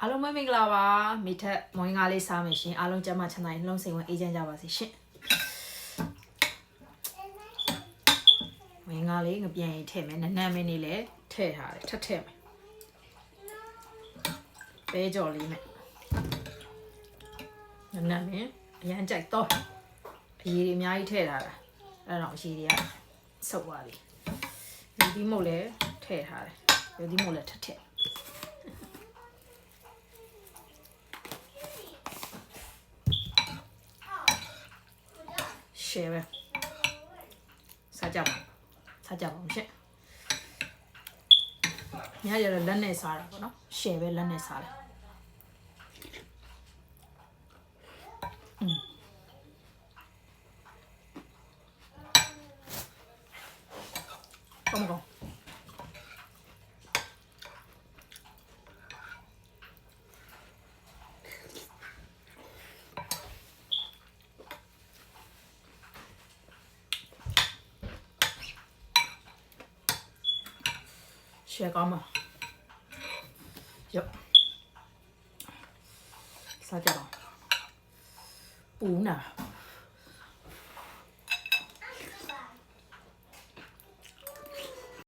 အားလုံးပဲမင်္ဂလာပါမိထက်မွေးငါလေးစားမယ်ရှင်အားလုံးကျမ်းမာချမ်းသာရင်နှလုံးစိမ်ဝင်အေးချမ်းကြပါစေရှင်မွေးငါလေးငပြန်ရင်ထည့်မယ်နနမ်းမင်းလေးလည်းထည့်ထားတယ်ထပ်ထည့်မယ်ပဲကြော်လေးနဲ့နနမ်းမင်းအရန်ကြိုက်တော့အရေးတွေအများကြီးထည့်ထားတာအဲ့တော့အရေးတွေကစုပ်သွားပြီဒီဒီမို့လည်းထည့်ထားတယ်ဒီဒီမို့လည်းထပ်ထည့် share ပဲစားကြပါစားကြပါဦးရှင့်ညရတော့လက်နဲ့စားတာပေါ့နော် share ပဲလက်နဲ့စားတယ်อืมကောင်းကောင်း ရှယ်ကောင်းပါရော့စားကြပါပူနာ